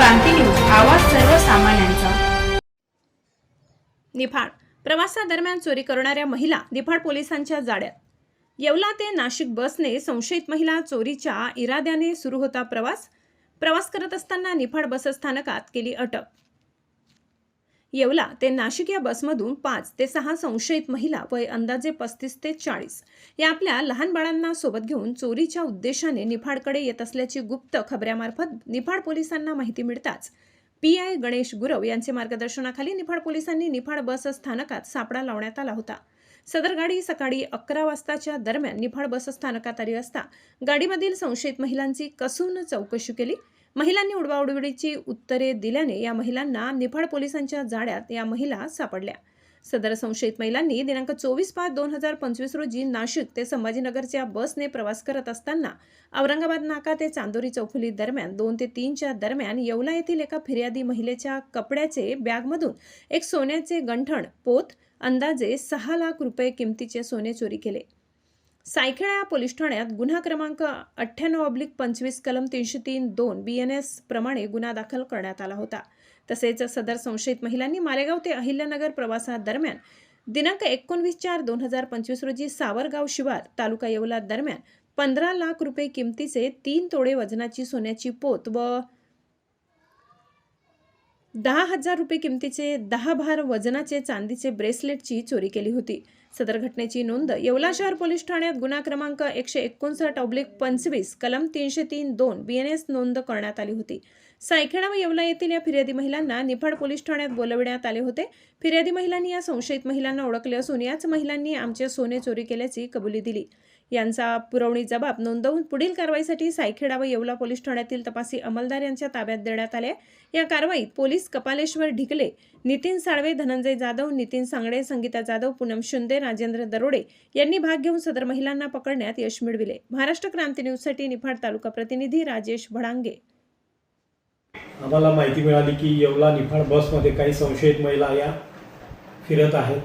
क्रांती news आवाज सर्वसामान्यांचा. निफाड प्रवासादरम्यान चोरी करणाऱ्या महिला निफाड पोलिसांच्या जाड्यात येवला ते नाशिक बसने संशयित महिला चोरीच्या इराद्याने सुरू होता प्रवास. प्रवास करत असताना निफाड बसस्थानकात केली अटक. येवला ते नाशिक या बसमधून पाच ते सहा संशयित महिला वय अंदाजे पस्तीस ते चाळीस. या आपल्या लहान बाळांना सोबत घेऊन चोरीच्या उद्देशाने निफाडकडे येत असल्याची गुप्त खबऱ्यामार्फत निफाड पोलिसांना माहिती मिळताच पी आय गणेश गुरव यांचे मार्गदर्शनाखाली निफाड पोलिसांनी निफाड बस स्थानकात सापळा लावण्यात आला होता. सदर गाडी सकाळी अकरा वाजताच्या दरम्यान निफाड बस स्थानकात आली असता गाडीमधील संशयित महिलांची कसून चौकशी केली? महिलांनी उडवाउडवीची उत्तरे दिल्याने या महिलांना निफाड पोलिसांच्या जाड्यात या महिला सापडल्या. सदर संशयित महिलांनी दिनांक चोवीस पाच दोन हजार पंचवीस रोजी नाशिक ते संभाजीनगरच्या बसने प्रवास करत असताना औरंगाबाद नाका ते चांदोरी चौफुली दरम्यान दोन ते तीनच्या दरम्यान येवला येथील एका फिर्यादी महिलेच्या कपड्याचे बॅगमधून एक सोन्याचे गंठण पोत अंदाजे सहा लाख रुपये किमतीचे सोने चोरी केले. सायखेडा पोलीस ठाण्यात गुन्हा क्रमांक अठ्ठ्याण्णव ऑब्लिक पंचवीस कलम तीनशे तीन दोन बी एन एस प्रमाणे गुन्हा दाखल करण्यात आला होता. तसेच सदर संशयित महिलांनी मालेगाव ते अहिल्यानगर प्रवासादरम्यान दिनांक एकोणवीस चार दोन हजार पंचवीस रोजी सावरगाव शिवार तालुका येवला दरम्यान पंधरा लाख रुपये किमतीचे तीन तोडे वजनाची सोन्याची पोत व दहा हजार रुपये किमतीचे दहा भार वजनाचे चांदीचे ब्रेसलेटची चोरी केली होती. सदर घटनेची नोंद येवला शहर पोलीस ठाण्यात गुन्हा क्रमांक एकशे एकोणसाठ ऑब्लिक पंचवीस कलम तीनशे तीन दोन बी एन एस नोंद करण्यात आली होती. सायखेडा व येवला येथील या फिर्यादी महिलांना निफाड पोलीस ठाण्यात बोलविण्यात आले होते. फिर्यादी महिलांनी या संशयित महिलांना ओळखले असून याच महिलांनी आमचे सोने चोरी केल्याची कबुली दिली. यांचा पुरवणी जबाब नोंदवून पुढील कारवाईसाठी सायखेडा व येवला पोलीस ठाण्यातील तपासी अंमलदार यांच्या ताब्यात देण्यात आले. या कारवाईत पोलीस कपालेश्वर ढिकले नितीन साळवे धनंजय जाधव नितीन सांगडे संगीता जाधव पूनम शिंदे राजेंद्र दरोडे यांनी भाग घेऊन सदर महिलांना पकडण्यात यश मिळविले. महाराष्ट्र क्रांती न्यूजसाठी निफाड तालुका प्रतिनिधी राजेश भडांगे. आम्हाला माहिती मिळाली की येवला निफाड बसमध्ये काही संशयित महिला या फिरत आहेत.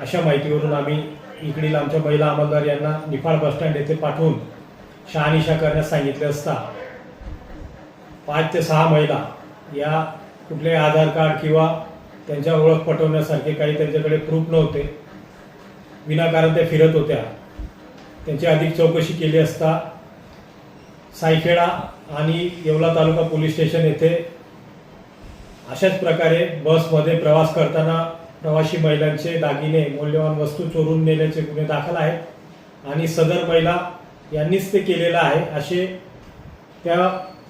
अशा माहितीवरून आम्ही इकडील आमच्या महिला अंमलदार यांना निफाड बसस्टँड येथे पाठवून शहानिशा करण्यास सांगितले असता पाच ते सहा महिला या कुठले आधार कार्ड किंवा त्यांच्या ओळख पटवण्यासारखे काही त्यांच्याकडे प्रूफ नव्हते. विनाकारण त्या फिरत होत्या. त्यांची अधिक चौकशी केली असता सायखेडा आणि येवला तालुका पोलीस स्टेशन येथे अशाच प्रकारे बसमध्ये प्रवास करताना प्रवासी महिलांचे दागिने मौल्यवान वस्तू चोरून नेल्याचे गुन्हे दाखल आहेत. आणि सदर महिला यांनीच ते केलेलं आहे असे त्या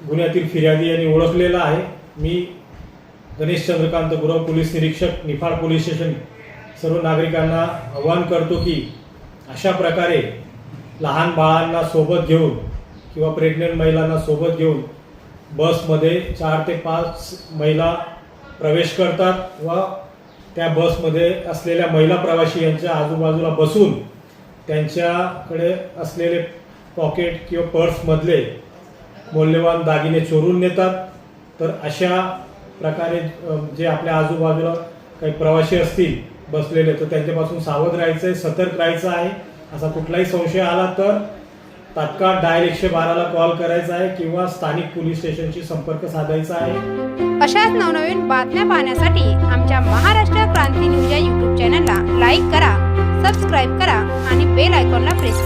गुन्ह्यातील फिर्यादी यांनी ओळखलेलं आहे. मी गणेश चंद्रकांत गुरव पोलीस निरीक्षक निफाड पोलीस स्टेशन सर्व नागरिकांना आवाहन करतो की अशा प्रकारे लहान बाळांना सोबत घेऊन किंवा प्रेग्नंट महिलांना सोबत घेऊन बसमध्ये चार ते पाच महिला प्रवेश करतात व त्या बसमध्ये असलेल्या महिला प्रवाशी यांच्या आजूबाजूला बसून त्यांच्याकडे असलेले पॉकेट किंवा पर्समधले मौल्यवान दागिने चोरून नेतात. तर अशा प्रकारे जे आपल्या आजूबाजूला काही प्रवासी असतील बसलेले तर त्यांच्यापासून सावध राहायचं आहे सतर्क राहायचं आहे. असा कुठलाही संशय आला तर तात्काळ डायल एकशे बाराला कॉल करायचा आहे किंवा स्थानिक पोलीस स्टेशनशी संपर्क साधायचा आहे. अशाच नवनवीन बातम्या पाहण्यासाठी आमच्या महाराष्ट्र क्रांती न्यूज या यूट्यूब चॅनलला लाईक करा सबस्क्राईब करा आणि बेल आयकॉनला प्रेस करा.